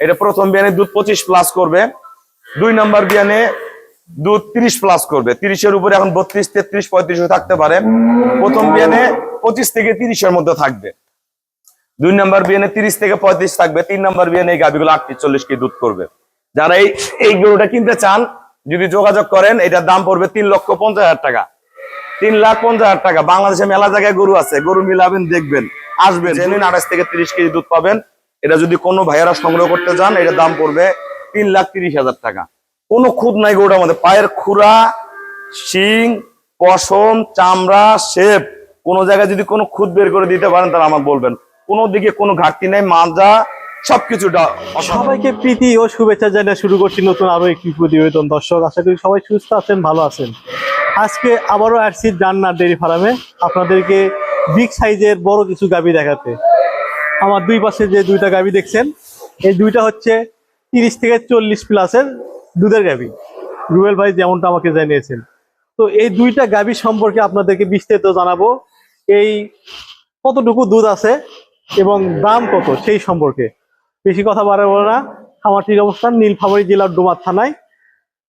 এটা প্রথম বিয়ানে দুধ পঁচিশ প্লাস করবে। দুই নাম্বার বিয়ানে দুধ তিরিশ প্লাস করবে। তিরিশের উপরে এখন বত্রিশ, তেত্রিশ, পঁয়ত্রিশ থাকতে পারে। প্রথম বিয়ানে পঁচিশ থেকে তিরিশের মধ্যে থাকবে। দুই নাম্বার বিয়ানে তিরিশ থেকে পঁয়ত্রিশ থাকবে। তিন নাম্বার বিয়ানে এই গাভিগুলো আটত্রিশ, চল্লিশ কেজি দুধ করবে। যারা এই এই গরুটা কিনতে চান, যদি যোগাযোগ করেন, এটার দাম পড়বে তিন লক্ষ পঞ্চাশ হাজার টাকা। তিন লাখ পঞ্চাশ হাজার টাকা। বাংলাদেশে মেলা জায়গায় গরু আছে। গরু মিলাবেন, দেখবেন, আসবেন। আঠাশ থেকে তিরিশ কেজি দুধ পাবেন। এটা যদি কোনো ভাইয়ারা সংগ্রহ করতে চান, এটা দাম পড়বে তিন লাখ তিরিশ হাজার টাকা। কোনো খুদ নাই গরুটার মধ্যে পায়ের খুরা, শিং, পশম, চামড়া, শেপ। কোনো জায়গায় যদি কোনো খুদ বের করে দিতে পারেন, তাহলে আমাকে বলবেন। কোনো দিকে কোনো ঘাটতি নেই মাজা সবকিছুটা সবাইকে প্রীতি ও শুভেচ্ছা জানিয়ে শুরু করছি নতুন আরও একটি প্রতিবেদন। দর্শক, আশা করি সবাই সুস্থ আছেন, ভালো আছেন। আজকে আবারও আসছি জান্নার ডেরি ফার্মে। আপনাদেরকে বিগ সাইজের বড় কিছু গাবি দেখাতে। আমার দুই পাশে যে দুইটা গাবি দেখছেন, এই দুইটা হচ্ছে তিরিশ থেকে চল্লিশ প্লাসের দুধের গাবি রুবেল ভাই যেমনটা আমাকে জানিয়েছেন। তো এই দুইটা গাবি সম্পর্কে আপনাদেরকে বিস্তারিত জানাব। এই কতটুকু দুধ আছে এবং দাম কত সেই সম্পর্কে। বেশি কথা বাড়াবো না। খামারটির অবস্থান নীলফামারী জেলার ডোমার থানায়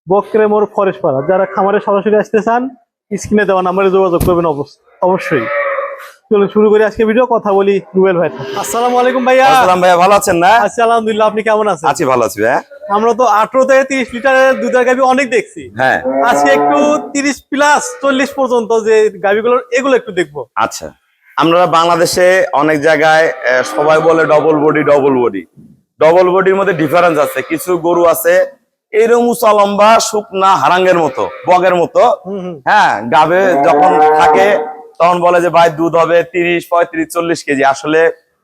বক্রে মোড় ফরেস্ট পাড়া যারা খামারে সরাসরি আসতে চান, স্ক্রিনে দেওয়া নাম্বারে যোগাযোগ করবেন অবশ্য- অবশ্যই। শুরু করি আজকে ভিডিও কথা বলি রুবেল ভাই আসসালামু আলাইকুম ভাইয়া। আসসালাম ভাইয়া ভালো আছেন না? আচ্ছা আলহামদুলিল্লাহ আপনি কেমন আছেন? আছি ভালো আছি ভাইয়া। আমরা তো আঠারো থেকে তিরিশ লিটারের দুধের গাভি অনেক দেখছি। হ্যাঁ। আজকে একটু তিরিশ প্লাস চল্লিশ পর্যন্ত যে এগুলো একটু দেখব। আচ্ছা। আমরা বাংলাদেশে অনেক জায়গায় সবাই বলে double body double body double বডির মধ্যে ডিফারেন্স আছে। কিছু গরু আছে এরকম উঁচা লম্বা শুকনা হারাঙ্গের মতো বগের মতো। হ্যাঁ গাবে যখন থাকে তখন বলে যে, ভাই, দুধ হবে তিরিশ, পঁয়ত্রিশ, চল্লিশ কেজি। আসলে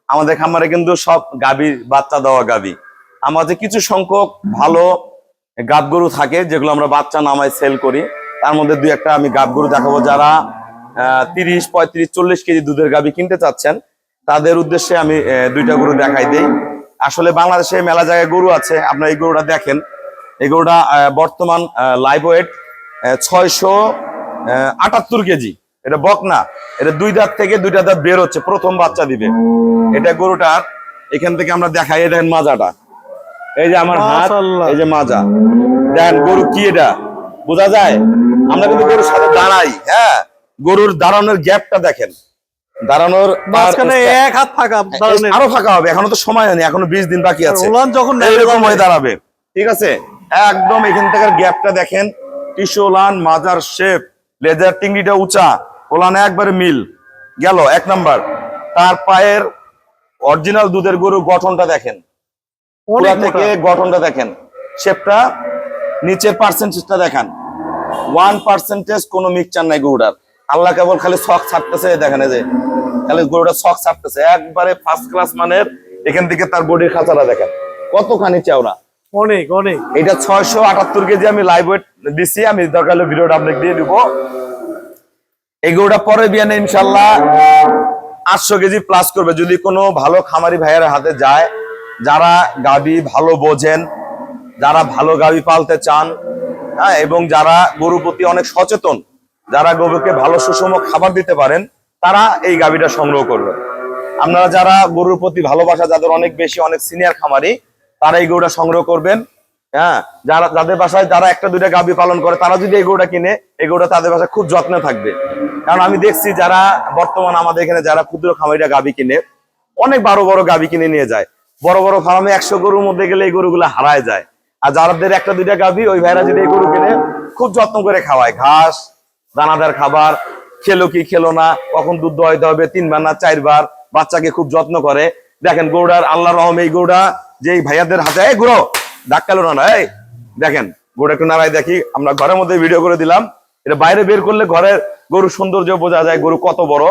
আমাদের খামারে কিন্তু সব গাবি বাচ্চা দেওয়া গাবি আমাদের কিছু সংখ্যক ভালো গাব গরু থাকে, যেগুলো আমরা বাচ্চা নামায় সেল করি। তার মধ্যে দুই একটা আমি গাব গরু দেখাবো যারা তিরিশ, পঁয়ত্রিশ, চল্লিশ কেজি দুধের গাবি কিনতে চাচ্ছেন। তাদের উদ্দেশ্যে আমি দুইটা গরু দেখাই দিই। আসলে বাংলাদেশে মেলা জায়গায় গরু আছে, আপনারা এই গরুটা দেখেন। এই গরুটা বর্তমান লাইভ ওয়েট ছয়শো আটাত্তর কেজি। এটা বক না এটা দুই দাঁত থেকে দুইটা দাঁত বের হচ্ছে প্রথম বাচ্চা দিবে। এটা গরুটার এখান থেকে আমরা দেখাই দেখেন মাজাটা। এই যে আমার হাত এই যে মাজা। দেখেন গরু কি এটা? বোঝা যায়? আমরা কিন্তু গরুর সাথে দাঁড়াই হ্যাঁ? গরুর দাঁড়ানোর গ্যাপটা দেখেন। দাঁড়ানোর মাঝখানে এক হাত ফাঁকা আরও ফাঁকা হবে এখনও তো সময় হয়নি এখনও বিশ দিন বাকি আছে। যখন হয়ে দাঁড়াবে ঠিক আছে? একদম এখান থেকে গ্যাপটা দেখেন টিসোলান মাজার শেপ লেজার টিংড়িটা উঁচা। ওলানে একবারে মিল। গেল এক নাম্বার। তার পায়ের অরিজিনাল দুধের গরু গঠনটা দেখেন। অনেক থেকে গঠনটা দেখেন। শেপটা নিচের পার্সেন্টেজটা দেখেন। ওয়ান পার্সেন্টেজ কোনো মিক্সচার নাই গরুটার। আল্লাহ কেবল খালি শখ ছাড়তেছে দেখেন যে খালি গরুটা শখ ছাড়তেছে। একবারে ফার্স্ট ক্লাস মানের এখান থেকে তার বডির খাঁচাটা দেখেন। কতখানি চাওড়া। অনেক অনেক। এটা ছয়শো আটাত্তর কেজি আমি লাইভ ওয়েট দিচ্ছি আমি দরকার হলে ভিডিওটা আপনাকে দিয়ে দিব। এই গরুটা পরে বিয়ানে ইনশাল্লাহ আটশো কেজি প্লাস করবে। যদি কোনো ভালো খামারি ভাইয়ের হাতে যায়, যারা গাবি ভালো বোঝেন, যারা ভালো গাবি পালতে চান হ্যাঁ এবং যারা গরুর প্রতি অনেক সচেতন, যারা গরুকে ভালো সুষম খাবার দিতে পারেন, তারা এই গাবিটা সংগ্রহ করবেন আপনারা যারা গরুর প্রতি ভালোবাসা, যাদের অনেক বেশি, অনেক সিনিয়র খামারি, তারা এই গরুটা সংগ্রহ করবেন হ্যাঁ। যারা, যাদের বাসায় যারা একটা, দুইটা গাবি পালন করে, তারা যদি এই গরুটা কিনে, এই গরুটা তাদের বাসায় খুব যত্নে থাকবে। কারণ আমি দেখছি যারা বর্তমান আমাদের এখানে যারা ক্ষুদ্র খামারিরা গাভী কিনে, অনেক বড় বড় গাভী কিনে নিয়ে যায়। বড় বড় ফার্মে একশো গরুর মধ্যে গেলে এই গরুগুলো হারায় যায়। আর যাদের একটা দুইটা গাভী ওই ভাইরা যদি এই গরু কিনে, খুব যত্ন করে খাওয়ায়। ঘাস, দানাদার খাবার, খেলো কি খেলো না, কখন দুধ দোয়াইতে হবে, তিনবার না চারবার, বাচ্চাকে খুব যত্ন করে। দেখেন গৌড়ার আল্লাহ রহম এই গৌড়া যে ভাইয়াদের হাতে, এই গুঁড়ো ডাক্কালো না দেখেন, গরুটা একটু নাড়াই দেখি, আমরা ঘরের মধ্যে ভিডিও করে দিলাম। এটা বাইরে বের করলে ঘরের গরু সৌন্দর্য বোঝা যায়, গরু কত বড়।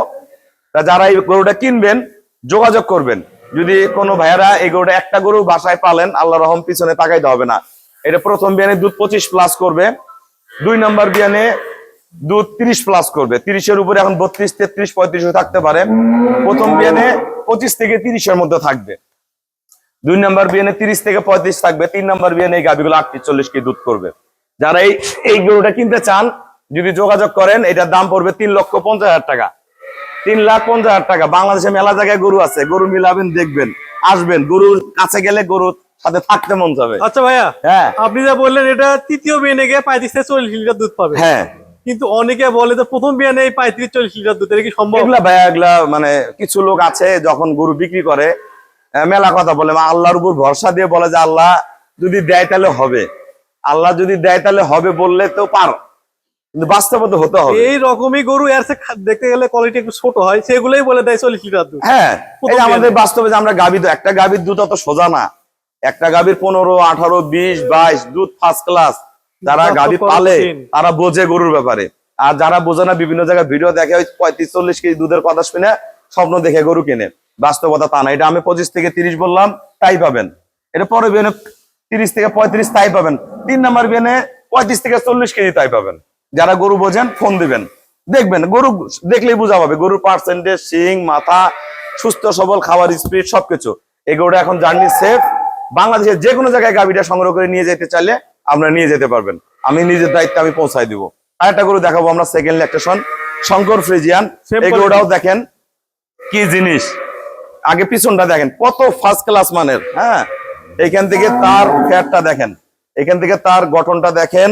তা যারা এই গরুটা কিনবেন, যোগাযোগ করবেন। যদি কোনো ভাইয়ারা এই গরুটা একটা গরু বাসায় পালেন, আল্লাহ রহম পিছনে তাকাইতে হবে না। এটা প্রথম বিয়ানে দুধ পঁচিশ প্লাস করবে। দুই নম্বর বিয়ানে দুধ তিরিশ প্লাস করবে। তিরিশের উপরে এখন বত্রিশ, তেত্রিশ, পঁয়ত্রিশ থাকতে পারে। প্রথম বিয়ানে পঁচিশ থেকে তিরিশের মধ্যে থাকবে। দুই নাম্বার বিয়ানে তিরিশ থেকে পঁয়ত্রিশ থাকবে। তিন নাম্বার বিয়ানে এই গাভিগুলো আটত্রিশ, চল্লিশ কেজি দুধ করবে। যারা এই এই গরুটা কিনতে চান যদি যোগাযোগ করেন এটার দাম পড়বে তিন লক্ষ পঞ্চাশ হাজার টাকা। তিন লাখ পঞ্চাশ হাজার টাকা। বাংলাদেশে মেলা জায়গায় গরু আছে। গরু মিলাবেন দেখবেন আসবেন। গরুর কাছে গেলে গরু সাথে থাকতে মন যাবে আচ্ছা ভাইয়া হ্যাঁ। আপনি যা বললেন এটা তৃতীয় বিয়ানে গিয়ে পঁয়ত্রিশ থেকে চল্লিশ লিটার দুধ পাবে। হ্যাঁ। কিন্তু অনেকে বলে যে প্রথম বিয়ানে এই পঁয়ত্রিশ চল্লিশ লিটার দুধ এটা কি সম্ভব? এগুলা ভাইয়া এগুলা মানে কিছু লোক আছে যখন গরু বিক্রি করে মেলা কথা বলে আল্লাহর উপর ভরসা দিয়ে বলে যে আল্লাহ যদি দেয় তাহলে হবে। আল্লাহ যদি দেয় তাহলে হবে বললে তো পারো। কিন্তু বাস্তবে তো হতে হবে। এই রকমই গরু এর চেয়ে খা- দেখতে গেলে কোয়ালিটি একটু ছোট হয় সেগুলোই বলে দেয় চল্লিশ লিটার দুধ। হ্যাঁ এই আমাদের বাস্তবে যে আমরা গাভী একটা গাভীর দুধ অত সোজা না। একটা গাভীর পনেরো আঠারো বিশ বাইশ দুধ ফার্স্ট ক্লাস যারা গাভী পালে তারা বোঝে গরুর ব্যাপারে। আর যারা বোঝে না বিভিন্ন জায়গায় ভিডিও দেখে ওই পঁয়ত্রিশ চল্লিশ কেজি দুধের কথা শুনে স্বপ্ন দেখে গরু কিনে। বাস্তবতা তা না। এটা আমি পঁচিশ থেকে তিরিশ বললাম তাই পাবেন। এটা পরে বিয়ানে তিরিশ থেকে পঁয়ত্রিশ তাই পাবেন। তিন নাম্বার বিয়ানে পঁয়ত্রিশ থেকে চল্লিশ কেজি তাই পাবেন। যারা গরু বোঝেন ফোন দিবেন। দেখবেন গরু দেখলেই বোঝা পাবে গরুর পার্সেন্টেজ শিং মাথা সুস্থ সবল খাবার স্পিড সবকিছু। এই গরুটা এখন জার্নি সেফ বাংলাদেশের যে কোনো জায়গায় গাভীটা সংগ্রহ করে নিয়ে যেতে চাইলে আপনারা নিয়ে যেতে পারবেন। আমি নিজের দায়িত্বে আমি পৌঁছাই দিব। আর একটা গরু দেখাবো আমরা সেকেন্ড ল্যাকটেশন শঙ্কর ফ্রিজিয়ান। এই গরুটাও দেখেন কি জিনিস। আগে পিছনটা দেখেন কত ফার্স্ট ক্লাস মানের হ্যাঁ? এখান থেকে তার ফ্যাটটা দেখেন। এখান থেকে তার গঠনটা দেখেন।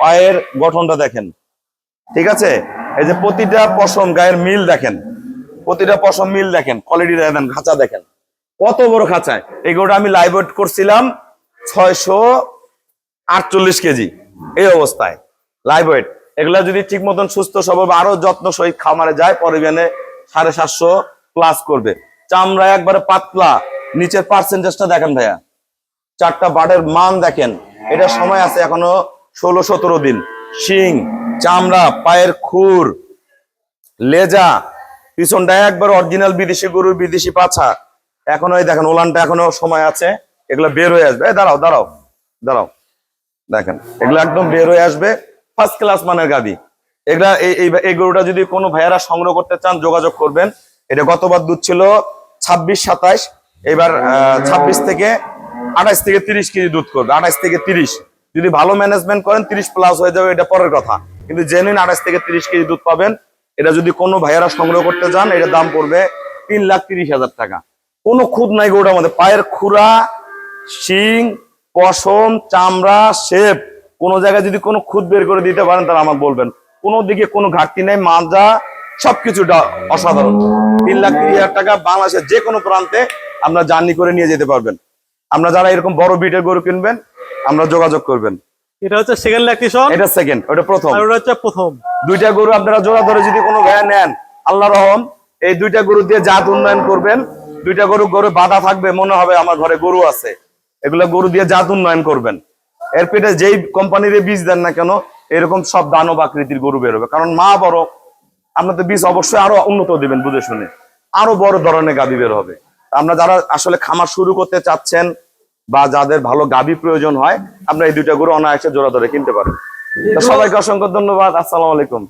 পায়ের গঠনটা দেখেন। ঠিক আছে? এই যে প্রতিটা পশম গায়ের মিল দেখেন। প্রতিটা পশম মিল দেখেন। কোয়ালিটি দেখেন, খাঁচা দেখেন। কত বড় খাঁচায়? এই গরুটা আমি লাইভ ওয়েট করছিলাম ছয়শো আটচল্লিশ কেজি। এই অবস্থায়। লাইভ ওয়েট এগুলা যদি ঠিক মতন সুস্থ সবল আরও যত্ন সহিত খামারে যায় পরিবেনে সাড়ে সাতশো প্লাস করবে। চামড়া একবারে পাতলা। নিচের পার্সেন্টেজটা দেখেন ভাইয়া। চারটা বাটের মান দেখেন। এটা সময় আছে এখনও ষোলো সতেরো দিন। শিং, চামড়া, পায়ের খুর, লেজা, পিছনটা একবার অরিজিনাল বিদেশি গরুর বিদেশি পাছা। এখনও এই দেখেন, ওলানটা এখনও সময় আছে। এগুলো বের হয়ে আসবে। দাঁড়াও দাঁড়াও দাঁড়াও। দেখেন, এগুলো একদম বের হয়ে আসবে। ফার্স্ট ক্লাস মানের গাবি এগুলা, এই গরুটা যদি কোনো ভাইয়ারা সংগ্রহ করতে চান, যোগাযোগ করবেন। এটা গতবার দুধ ছিল ছাব্বিশ সাতাইশ। এবার ছাব্বিশ থেকে আঠাইশ থেকে তিরিশ কেজি দুধ করবে। আঠাইশ থেকে তিরিশ। যদি ভালো ম্যানেজমেন্ট করেন, তিরিশ প্লাস হয়ে যাবে, এটা পরের কথা। কিন্তু জেনুইন আঠাইশ থেকে তিরিশ কেজি দুধ পাবেন। এটা যদি কোনো ভাইয়ারা সংগ্রহ করতে চান এটার দাম পড়বে তিন লাখ তিরিশ হাজার টাকা। কোনো খুদ নাই গরুটার মধ্যে পায়ের খুরা, শিং, পশম, চামড়া, শেপ, কোন জায়গায় যদি কোনো খুদ বের করে দিতে পারেন, তাহলে আমাকে বলবেন। কোনো দিকে কোনো ঘাটতি নেই মাজা সবকিছুটা অসাধারণ। তিন লাখ তিরিশ হাজার টাকা বাংলাদেশের যে কোনো প্রান্তে আপনারা জার্নি করে নিয়ে যেতে পারবেন। আমরা যারা এরকম বড় বিটের গরু কিনবেন আমরা যোগাযোগ করবেন। এটা হচ্ছে সেকেন্ড ল্যাকটেশন এটা সেকেন্ড ওটা প্রথম। আর ওটা হচ্ছে প্রথম। দুইটা গরু আপনারা জোড়া ধরে যদি কোনো গায়ে নেন আল্লাহ রহম এই দুইটা গরু দিয়ে জাত উন্নয়ন করবেন। দুইটা গরু গরু বাধা থাকবে মনে হবে আমার ঘরে গরু আছে। এগুলো গরু দিয়ে জাত উন্নয়ন করবেন। এর পেটে যেই কোম্পানির বীজ দেন না কেন এরকম সব দানব আকৃতির গরু বেরোবে কারণ মা বড় আপনার তো বীজ অবশ্যই আরও উন্নত দিবেন বুঝে শুনে। আরও বড় ধরনের গাবি বের হবে। আমরা যারা আসলে খামার শুরু করতে চাচ্ছেন বা যাদের ভালো গাবি প্রয়োজন হয় আমরা এই দুইটা গরু অনায়াসে জোড়া ধরে কিনতে পারেন। সবাইকে অসংখ্য ধন্যবাদ আসসালামু আলাইকুম।